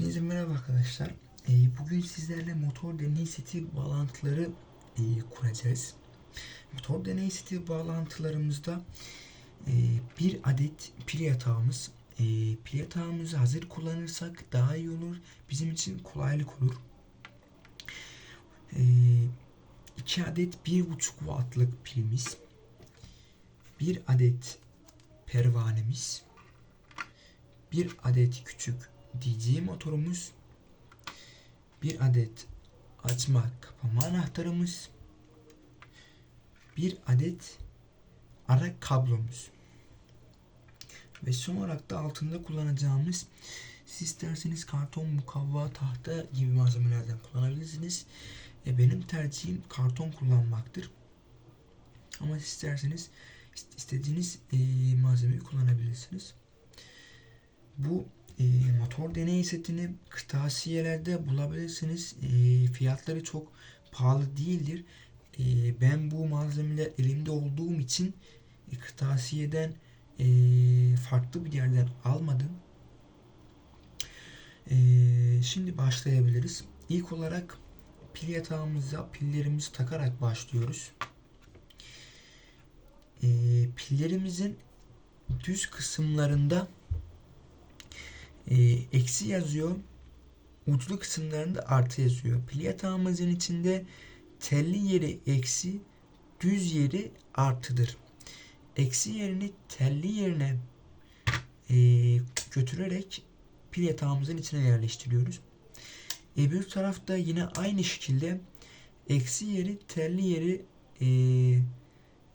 Hepinize merhaba arkadaşlar. Ee, bugün sizlerle motor deney seti bağlantıları e, kuracağız. Motor deney seti bağlantılarımızda e, bir adet pil yatağımız. E, pil yatağımızı hazır kullanırsak daha iyi olur. Bizim için kolaylık olur. E, iki adet 1.5 wattlık pilimiz. Bir adet pervanemiz. Bir adet küçük DJ motorumuz, bir adet açma kapama anahtarımız, bir adet ara kablomuz ve son olarak da altında kullanacağımız siz isterseniz karton, mukavva, tahta gibi malzemelerden kullanabilirsiniz. E, benim tercihim karton kullanmaktır. Ama siz isterseniz istediğiniz e, malzemeyi kullanabilirsiniz. Bu e, motor deney setini kırtasiyelerde bulabilirsiniz. E, fiyatları çok pahalı değildir. E, ben bu malzemeler elimde olduğum için e, kırtasiyeden e, farklı bir yerden almadım. E, şimdi başlayabiliriz. İlk olarak pil yatağımıza pillerimizi takarak başlıyoruz. E, pillerimizin düz kısımlarında e, eksi yazıyor. Uçlu kısımlarında artı yazıyor. Pil yatağımızın içinde telli yeri eksi, düz yeri artıdır. Eksi yerini telli yerine e, götürerek pil yatağımızın içine yerleştiriyoruz. Öbür tarafta yine aynı şekilde eksi yeri telli yeri e,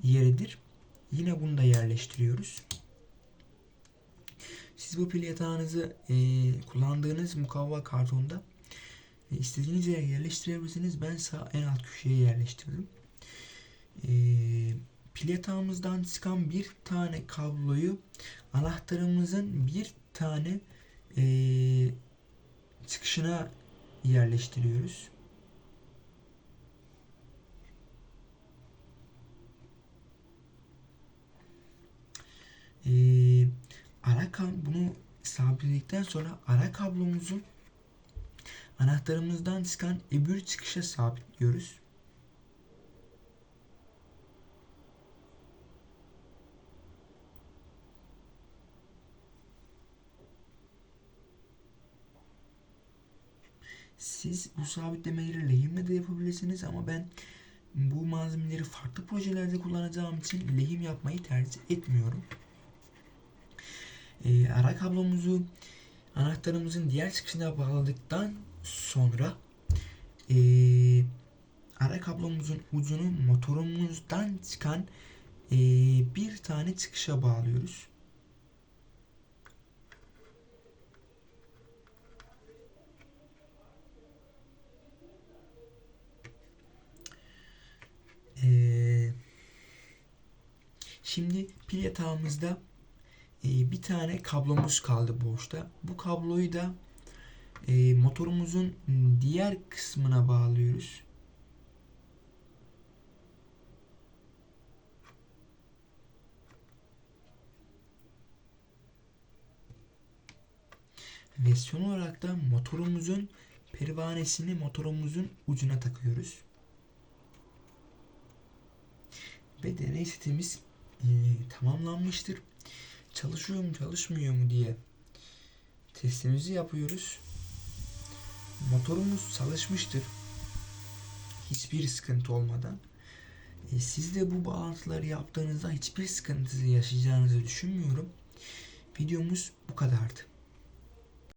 yeridir. Yine bunu da yerleştiriyoruz. Siz bu pil yatağınızı e, kullandığınız mukavva kartonda e, istediğiniz yere yerleştirebilirsiniz. Ben sağ en alt köşeye yerleştirdim. E, pil yatağımızdan çıkan bir tane kabloyu anahtarımızın bir tane e, çıkışına yerleştiriyoruz. Eee ara kablo bunu sabitledikten sonra ara kablomuzun anahtarımızdan çıkan öbür çıkışa sabitliyoruz. Siz bu sabitlemeleri lehimle de yapabilirsiniz ama ben bu malzemeleri farklı projelerde kullanacağım için lehim yapmayı tercih etmiyorum e, ara kablomuzu anahtarımızın diğer çıkışına bağladıktan sonra e, ara kablomuzun ucunu motorumuzdan çıkan e, bir tane çıkışa bağlıyoruz. Şimdi pil yatağımızda bir tane kablomuz kaldı boşta. Bu kabloyu da e, motorumuzun diğer kısmına bağlıyoruz. Ve son olarak da motorumuzun pervanesini motorumuzun ucuna takıyoruz. Ve deney setimiz e, tamamlanmıştır çalışıyor mu çalışmıyor mu diye testimizi yapıyoruz. Motorumuz çalışmıştır. Hiçbir sıkıntı olmadan. E, siz de bu bağlantıları yaptığınızda hiçbir sıkıntı yaşayacağınızı düşünmüyorum. Videomuz bu kadardı.